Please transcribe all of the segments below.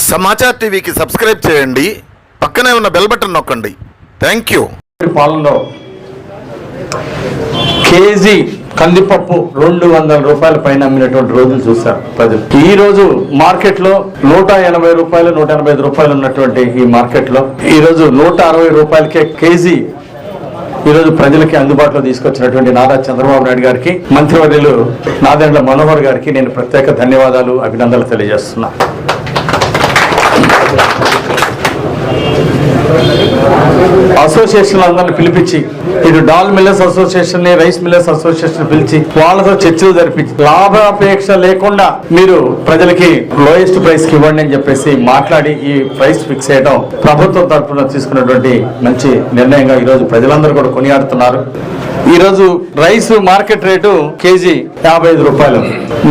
సమాచార్ టీవీకి సబ్స్క్రైబ్ చేయండి. పక్కనే ఉన్న బెల్ బటన్ నొక్కండి. Thank you. పాలనలో కేజీ కందిపప్పు రెండు వందల రూపాయల పైన అమ్మినటువంటి రోజులు చూశారు ప్రజలు. ఈ రోజు మార్కెట్లో నూట ఎనభై రూపాయలు నూట ఎనభై ఐదు రూపాయలు ఉన్నటువంటి ఈ మార్కెట్లో ఈ రోజు నూట అరవై రూపాయలకే కేజీ ఈ రోజు ప్రజలకి అందుబాటులో తీసుకొచ్చినటువంటి నారా చంద్రబాబు నాయుడు గారికి మంత్రివర్యులు నాదెండ్ల మనోహర్ గారికి నేను ప్రత్యేక ధన్యవాదాలు అభినందనలు తెలియజేస్తున్నా. అసోసియేషన్ అందరిని పిలిపించి ఇటు డాల్ మిల్లర్స్ అసోసియేషన్ని రైస్ మిల్లర్స్ అసోసియేషన్ పిలిచి వాళ్ళతో చర్చలు జరిపించి లాభాపేక్ష లేకుండా మీరు ప్రజలకి లోయెస్ట్ ప్రైస్కి ఇవ్వండి అని చెప్పేసి మాట్లాడి ఈ ప్రైస్ ఫిక్స్ చేయడం ప్రభుత్వం తరఫున తీసుకున్నటువంటి మంచి నిర్ణయంగా ఈ రోజు ప్రజలందరూ కూడా కొనియాడుతున్నారు. ఈ రోజు రైస్ మార్కెట్ రేటు కేజీ యాభై ఐదు రూపాయలు.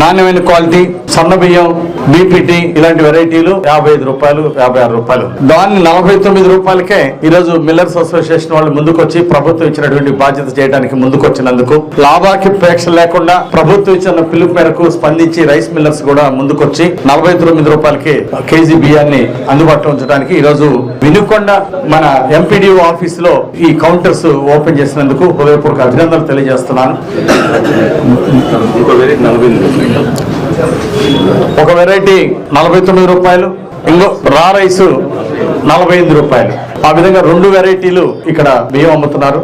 నాణ్యమైన క్వాలిటీ సన్న బియ్యం బీపీటీ ఇలాంటి వెరైటీలు యాభై ఐదు రూపాయలు యాభై ఆరు రూపాయలు. దాన్ని నలభై తొమ్మిది రూపాయలకే ఈరోజు మిల్లర్స్ అసోసియేషన్ వాళ్ళు ముందుకొచ్చి ప్రభుత్వం ఇచ్చినటువంటి బాధ్యత చేయడానికి ముందుకొచ్చినందుకు లాభాకి ప్రేక్ష లేకుండా ప్రభుత్వం ఇచ్చిన పిలుపు మేరకు స్పందించి రైస్ మిల్లర్స్ కూడా ముందుకొచ్చి నలభై తొమ్మిది రూపాయలకి కేజీ బియ్యాన్ని అందుబాటులో ఉంచడానికి ఈ రోజు వినుకొండ మన ఎంపీడీఓ ఆఫీస్లో ఈ కౌంటర్స్ ఓపెన్ చేసినందుకు హృదయపూర్వక అభినందనలు తెలియజేస్తున్నాను. ఒక వెరైటీ నలభై తొమ్మిది రూపాయలు ఇంకో రా రైస్ నలభై ఎనిమిది రూపాయలు. ఆ విధంగా రెండు వెరైటీలు ఇక్కడ బియ్యం అమ్ముతున్నారు.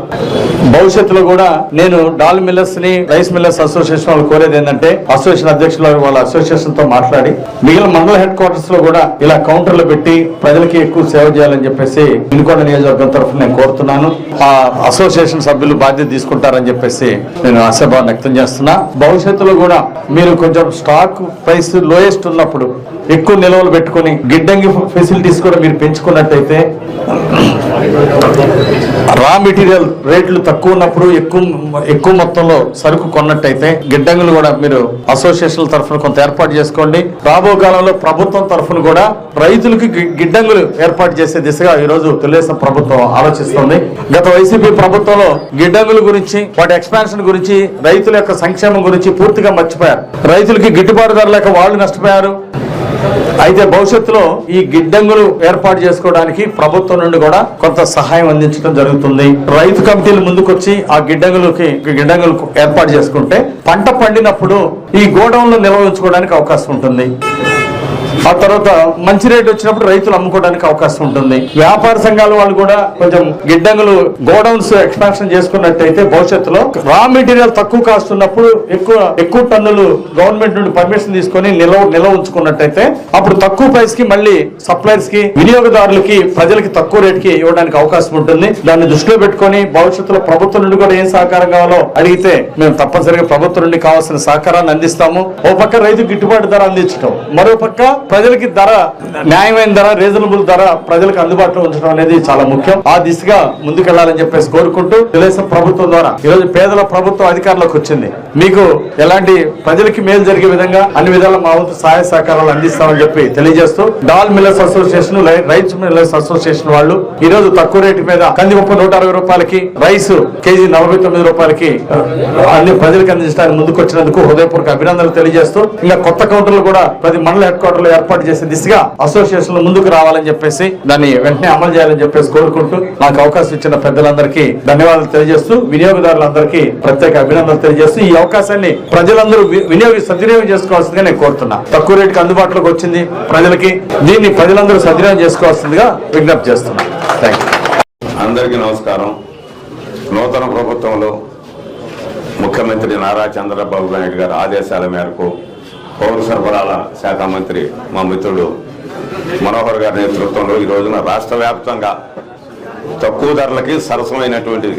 భవిష్యత్తులో కూడా నేను డాల్ మిల్లర్స్ని రైస్ మిల్లర్స్ అసోసియేషన్ వాళ్ళు కోరేది ఏంటంటే అసోసియేషన్ అధ్యక్షులు వాళ్ళ అసోసియేషన్తో మాట్లాడి మిగిలిన మండల హెడ్ క్వార్టర్స్లో కూడా ఇలా కౌంటర్లు పెట్టి ప్రజలకి ఎక్కువ సేవ చేయాలని చెప్పేసి వినుకొండ నియోజకవర్గం తరఫున నేను కోరుతున్నాను. ఆ అసోసియేషన్ సభ్యులు బాధ్యత తీసుకుంటారని చెప్పేసి నేను ఆశాభావం వ్యక్తం చేస్తున్నా. భవిష్యత్తులో కూడా మీరు కొంచెం స్టాక్ ప్రైస్ లోయెస్ట్ ఉన్నప్పుడు ఎక్కువ నిల్వలు పెట్టుకొని గిడ్డంగి ఫెసిలిటీస్ కూడా మీరు పెంచుకున్నట్టయితే రా మెటీరియల్ రేట్లు తక్కువ ఉన్నప్పుడు ఎక్కువ ఎక్కువ మొత్తంలో సరుకు కొన్నట్టయితే గిడ్డంగులు కూడా మీరు అసోసియేషన్ తరఫున కొంత ఏర్పాటు చేసుకోండి. రాబో కాలంలో ప్రభుత్వం తరఫున కూడా రైతులకి గిడ్డంగులు ఏర్పాటు చేసే దిశగా ఈ రోజు తెలుగుదేశం ప్రభుత్వం ఆలోచిస్తుంది. గత వైసీపీ ప్రభుత్వంలో గిడ్డంగుల గురించి వాటి ఎక్స్పాన్షన్ గురించి రైతుల యొక్క సంక్షేమం గురించి పూర్తిగా మర్చిపోయారు. రైతులకి గిట్టుబాటు ధర లేక వాళ్ళు నష్టపోయారు. అయితే భవిష్యత్తులో ఈ గిడ్డంగులు ఏర్పాటు చేసుకోవడానికి ప్రభుత్వం నుండి కూడా కొంత సహాయం అందించడం జరుగుతుంది. రైతు కమిటీలు ముందుకొచ్చి ఆ గిడ్డంగులకి గిడ్డంగులు ఏర్పాటు చేసుకుంటే పంట పండినప్పుడు ఈ గోడౌన్లో నిల్వ ఉంచుకోవడానికి అవకాశం ఉంటుంది. ఆ తర్వాత మంచి రేట్ వచ్చినప్పుడు రైతులు అమ్ముకోవడానికి అవకాశం ఉంటుంది. వ్యాపార సంఘాల వాళ్ళు కూడా కొంచెం గిడ్డంగులు గోడౌన్స్ ఎక్స్పాన్షన్ చేసుకున్నట్టయితే భవిష్యత్తులో రా మెటీరియల్ తక్కువ కాస్ట్ ఉన్నప్పుడు ఎక్కువ ఎక్కువ టన్నులు గవర్నమెంట్ నుండి పర్మిషన్ తీసుకొని నిల్వ నిల్వ ఉంచుకున్నట్టయితే అప్పుడు తక్కువ ప్రైస్కి మళ్ళీ సప్లైర్స్కి వినియోగదారులకి ప్రజలకి తక్కువ రేట్కి ఇవ్వడానికి అవకాశం ఉంటుంది. దాన్ని దృష్టిలో పెట్టుకొని భవిష్యత్తులో ప్రభుత్వం నుండి కూడా ఏం సహకారం కావాలో అడిగితే మేము తప్పనిసరిగా ప్రభుత్వం నుండి కావాల్సిన సహకారాన్ని అందిస్తాము. ఓ పక్క రైతు గిట్టుబాటు ధర అందించడం మరో పక్క ప్రజలకి ధర న్యాయమైన ధర రీజనబుల్ ధర ప్రజలకు అందుబాటులో ఉంచడం అనేది చాలా ముఖ్యం. ఆ దిశగా ముందుకెళ్ళాలని చెప్పేసి కోరుకుంటూ తెలుగుదేశం ప్రభుత్వం ద్వారా ఈరోజు పేదల ప్రభుత్వం అధికారంలోకి వచ్చింది. మీకు ఎలాంటి ప్రజలకి మేలు జరిగే విధంగా అన్ని విధాల మా వంతు సహాయ సహకారాలు అందిస్తామని చెప్పి తెలియజేస్తూ డాల్ మిల్లర్స్ అసోసియేషన్ లై- రైస్ మిల్లర్స్ అసోసియేషన్ వాళ్ళు ఈ రోజు తక్కువ రేటు మీద కందిపప్పు నూట అరవై రూపాయలకి రైస్ కేజీ నలభై తొమ్మిది రూపాయలకి అన్ని ప్రజలకు అందించడానికి ముందుకు వచ్చినందుకు హృదయపూర్వక అభినందనలు తెలియజేస్తూ ఇంకా కొత్త కౌంటర్లు కూడా ప్రతి మండల హెడ్ క్వార్టర్లు ఏర్పాటు చేసే దిశగా అసోసియేషన్లో ముందుకు రావాలని చెప్పేసి దాన్ని వెంటనే అమలు చేయాలని చెప్పేసి కోరుకుంటూ నాకు అవకాశం ఇచ్చిన పెద్దలందరికీ ధన్యవాదాలు తెలియజేస్తూ వినియోగదారులందరికీ ప్రత్యేక అభినందనలు తెలియజేస్తూ ఈ అవకాశాన్ని ప్రజలందరూ వినియోగి సద్వినియోగం చేసుకోవాల్సిందిగా నేను కోరుతున్నా. తక్కువ రేటుకి అందుబాటులోకి వచ్చింది ప్రజలకి దీన్ని ప్రజలందరూ సద్వినియోగం చేసుకోవాల్సిందిగా విజ్ఞప్తి చేస్తున్నా. థ్యాంక్ అందరికీ నమస్కారం. నూతన ప్రభుత్వంలో ముఖ్యమంత్రి నారా చంద్రబాబు నాయుడు గారి ఆదేశాల మేరకు పౌర సరఫరాల శాఖ మంత్రి మా మిత్రుడు మనోహర్ గారి నేతృత్వంలో ఈ రోజున రాష్ట్ర వ్యాప్తంగా తక్కువ ధరలకి సరసమైనటువంటి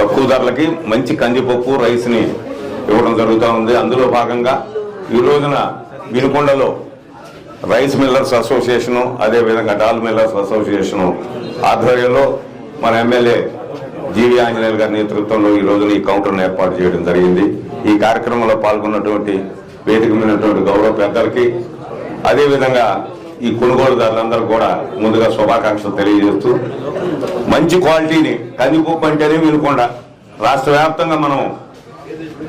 తక్కువ ధరలకి మంచి కందిపప్పు రైస్ని ఇవ్వడం జరుగుతూ ఉంది. అందులో భాగంగా ఈ రోజున వినుకొండలో రైస్ మిల్లర్స్ అసోసియేషను అదేవిధంగా డాల్ మిల్లర్స్ అసోసియేషను ఆధ్వర్యంలో మన ఎమ్మెల్యే జీవి ఆంజనేయులు గారి నేతృత్వంలో ఈ రోజున ఈ కౌంటర్ను ఏర్పాటు చేయడం జరిగింది. ఈ కార్యక్రమంలో పాల్గొన్నటువంటి వేదిక మీదటువంటి గౌరవ పెద్దలకి అదేవిధంగా ఈ కొనుగోలుదారులందరూ కూడా ముందుగా శుభాకాంక్షలు తెలియజేస్తూ మంచి క్వాలిటీని కందిపప్పు అంటేనే వినకుండా. రాష్ట్ర వ్యాప్తంగా మనం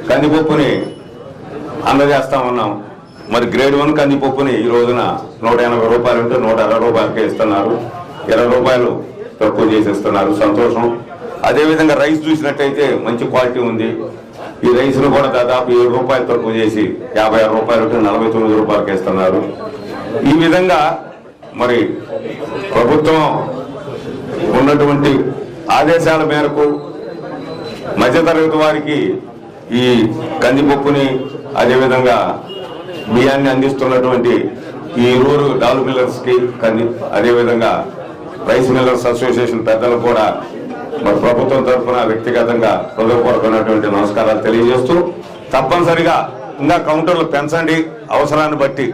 కందిపప్పుని అందజేస్తా ఉన్నాం. మరి గ్రేడ్ వన్ కందిపప్పుని ఈ రోజున నూట ఎనభై రూపాయలు ఉంటే నూట అరవై రూపాయలకే ఇస్తున్నారు. ఇరవై రూపాయలు తక్కువ చేసి ఇస్తున్నారు సంతోషం. అదేవిధంగా రైస్ చూసినట్టయితే మంచి క్వాలిటీ ఉంది. ఈ రైస్ను కూడా దాదాపు ఏడు రూపాయలు తక్కువ చేసి యాభై ఆరు రూపాయలు నలభై తొమ్మిది రూపాయలకి ఇస్తున్నారు ఈ విధంగా మరి ప్రభుత్వం ఉన్నటువంటి ఆదేశాల మేరకు మధ్యతరగతి వారికి ఈ కందిపప్పుని అదేవిధంగా బియ్యాన్ని అందిస్తున్నటువంటి ఈ రూరు డాల్ మిల్లర్స్కి కంది అదేవిధంగా రైస్ మిల్లర్స్ అసోసియేషన్ పెద్దలు కూడా మరి ప్రభుత్వం తరఫున వ్యక్తిగతంగా హృదయపూర్వకమైనటువంటి నమస్కారాలు తెలియజేస్తూ తప్పనిసరిగా ఇంకా కౌంటర్లు పెంచండి. అవసరాన్ని బట్టి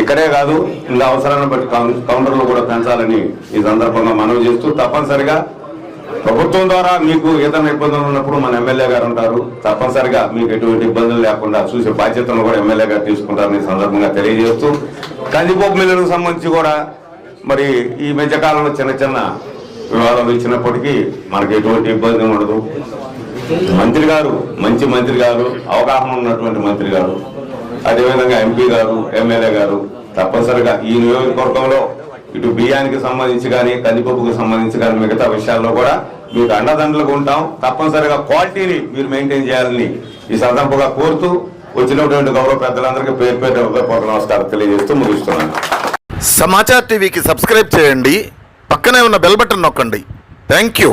ఇక్కడే కాదు ఇంకా అవసరాన్ని బట్టి కౌంటర్లు కూడా పెంచాలని ఈ సందర్భంగా మనవి చేస్తూ తప్పనిసరిగా ప్రభుత్వం ద్వారా మీకు ఏదైనా ఇబ్బందులు ఉన్నప్పుడు మన ఎమ్మెల్యే గారు ఉంటారు. తప్పనిసరిగా మీకు ఎటువంటి ఇబ్బందులు లేకుండా చూసే బాధ్యతను కూడా ఎమ్మెల్యే గారు తీసుకుంటారని ఈ సందర్భంగా తెలియజేస్తూ కందిపోపు మిల్లులకు సంబంధించి కూడా మరి ఈ మధ్యకాలంలో చిన్న చిన్న వివాదం ఇచ్చినప్పటికీ మనకి ఎటువంటి ఇబ్బంది ఉండదు. మంత్రి గారు మంచి మంత్రి గారు అవగాహన ఉన్నటువంటి మంత్రి గారు అదేవిధంగా ఎంపీ గారు ఎమ్మెల్యే గారు తప్పనిసరిగా ఈ నియోజకవర్గంలో ఇటు బియ్యానికి సంబంధించి కానీ కందిపప్పుకు సంబంధించి కానీ మిగతా విషయాల్లో కూడా మీకు అండదండలకు ఉంటాం. తప్పనిసరిగా క్వాలిటీని మీరు మెయింటైన్ చేయాలని ఈ సందర్భంగా కోరుతూ వచ్చినటువంటి గౌరవ పెద్దలందరికీ పేరు పేరు నమస్కారం తెలియజేస్తూ ముగిస్తున్నాను. సమాచార్ టీవీకి సబ్స్క్రైబ్ చేయండి. పక్కనే ఉన్న బెల్ బటన్ నొక్కండి. Thank you